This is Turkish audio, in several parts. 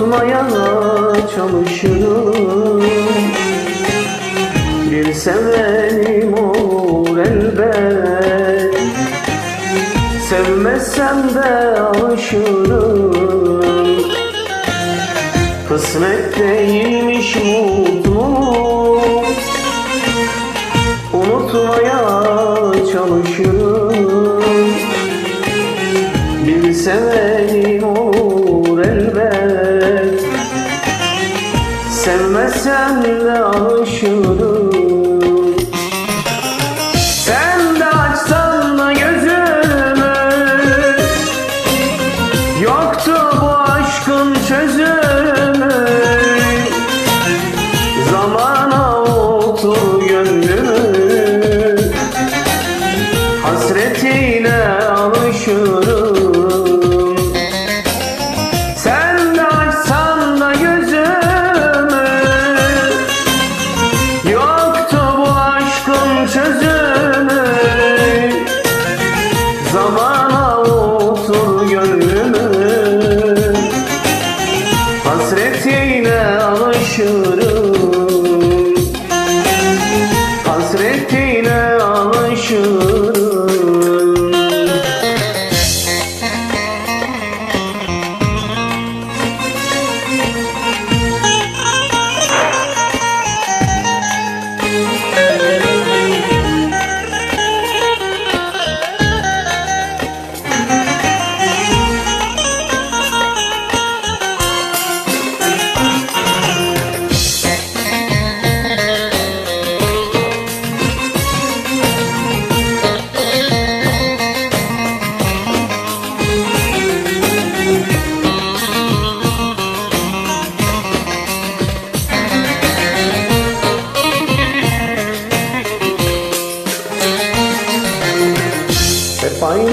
unutmaya çalışırım. Bir sevenim olur elbet. Sevmezsem de alışırım. Kısmet değilmiş mutluluk. Unutmaya çalışırım. Bir sevenim De alışırım Sen de açsan gözümü Yoktu Ooh.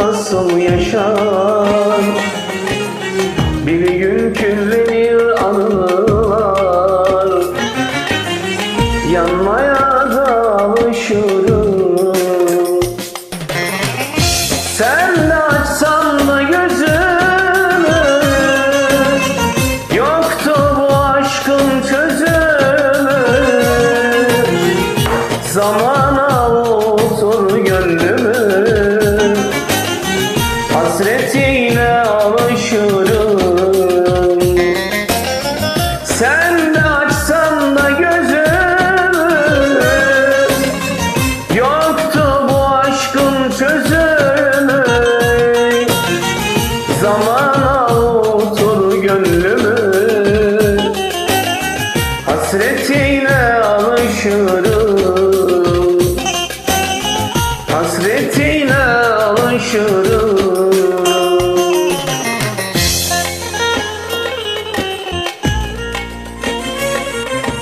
nasıl yaşar? Bir gün küllenir anılar. Yanmaya da alışırım Sen de açsan da gözümü. Yoktu bu aşkın çözümü. Zamana alışırım Hasretiyle alışırım